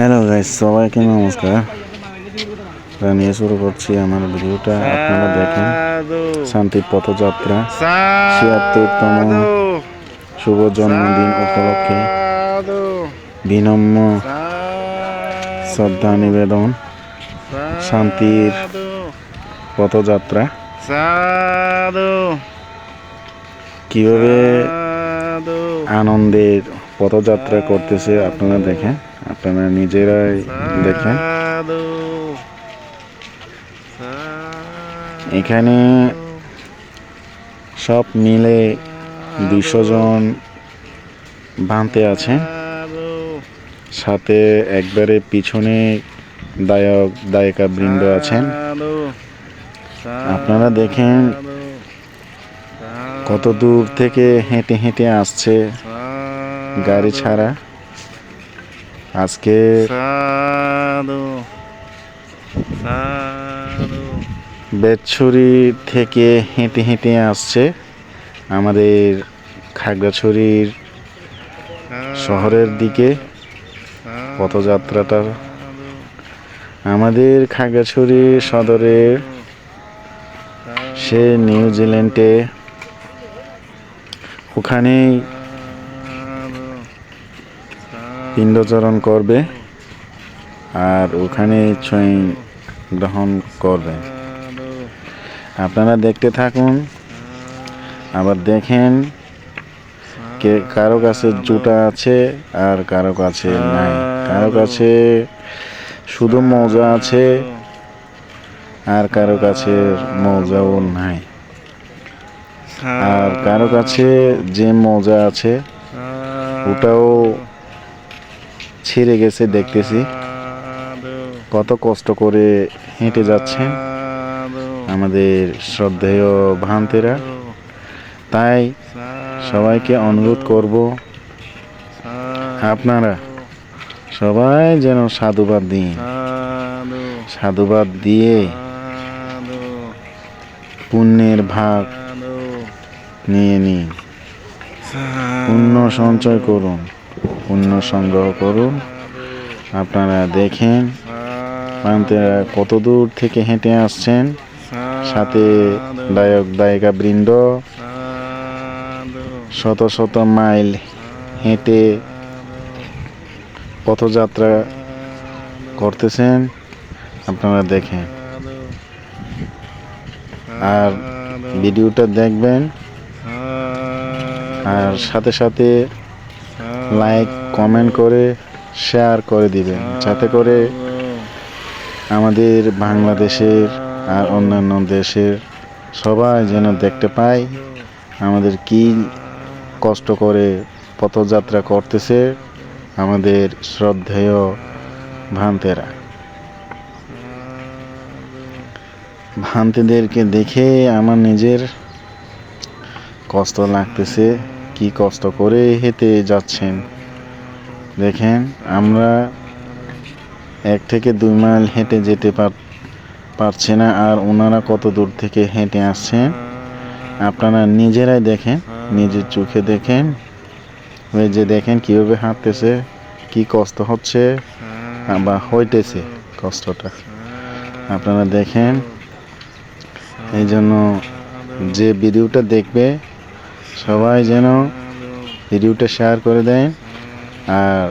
Hello guys সবাইকে নমস্কার। নিয়ে শুরু করছি আমার ভিডিওটা। আপনারা দেখেন শান্তি পথযাত্রা। ছিয়াত্তরতম শুভ জন্মদিন উপলক্ষে। বিনম্র শ্রদ্ধা নিবেদন। শান্তির পথযাত্রা। কীভাবে আনন্দের পথযাত্রা করতেছে আপনারা দেখেন। আপনারা নিজেরাই দেখেন। এখানে সব মিলে দুইশো জন আছেন সাধু। সাথে একবারে পিছনে দায়ক দায়িকা বৃন্দ আছেন আপনারা দেখেন কত দূর থেকে হেঁটে হেঁটে আসছে গাড়ি ছাড়া। আজকে সাধু সাধু। বেতছড়ি থেকে হেঁটে হেঁটে আসছে আমাদের খাগড়াছড়ির শহরের দিকে পথযাত্রাটা। আমাদের খাগড়াছড়ি সদরের সে নিউজিল্যান্ডে ওখানেই পিণ্ডচরণ করবে আর ওখানে ছুঁই গ্রহণ করবে। আপনারা দেখতে থাকুন, আবার দেখেন কে, কারও কাছে জুটা আছে আর কারও কাছে নাই। কারও কাছে শুধু মজা আছে আর কারও কাছে মজাও নাই। আর কারও কাছে যে মজা আছে, ওটাও ছিঁড়ে গেছে, দেখতেছি। কত কষ্ট করে হেঁটে যাচ্ছেন আমাদের শ্রদ্ধেয় ভান্তেরা তাই সবাইকে অনুরোধ করব, আপনারা সবাই যেন সাধুবাদ দিন। সাধুবাদ দিয়ে পুণ্যের ভাগ নিয়ে নিন। পুণ্য সঞ্চয় করুন। পুণ্য সংগ্রহ করুন। আপনারা দেখেন প্রান্তেরা কত দূর থেকে হেঁটে আসছেন। সাথে দায়ক, দায়িকা বৃন্দ, শত শত মাইল হেঁটে পথযাত্রা করতেছেন। আপনারা দেখেন। আর ভিডিওটা দেখবেন। আর সাথে সাথে লাইক কমেন্ট করে শেয়ার করে দিবেন। যাতে করে আমাদের বাংলাদেশের আর অন্যান্য দেশের সবাই যেন দেখতে পায় আমাদের কি কষ্ট করে পথযাত্রা করতেছে আমাদের শ্রদ্ধেয় ভান্তেরা ভান্তিদেরকে দেখে আমার নিজের কষ্ট লাগতেছে। কি কষ্ট করে হেঁটে যাচ্ছেন। দেখেন, আমরা এক থেকে দুই মাইল হেঁটে যেতে পার পারছে না, আর ওনারা কত দূর থেকে হেঁটে আসছেন। আপনারা নিজেরাই দেখেন, নিজের চোখে দেখেন। ওই যে দেখেন কীভাবে হাঁটতেছে, কি কষ্ট হচ্ছে বা হইতেছে কষ্টটা। আপনারা দেখেন এই জন্য যে ভিডিওটা দেখবে সবাই যেন ভিডিওটা শেয়ার করে দেন আর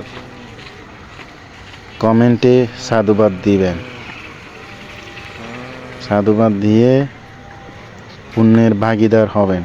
কমেন্টে সাধুবাদ দিবেন। সাধুবাদ দিয়ে পুণ্যের ভাগিদার হবেন।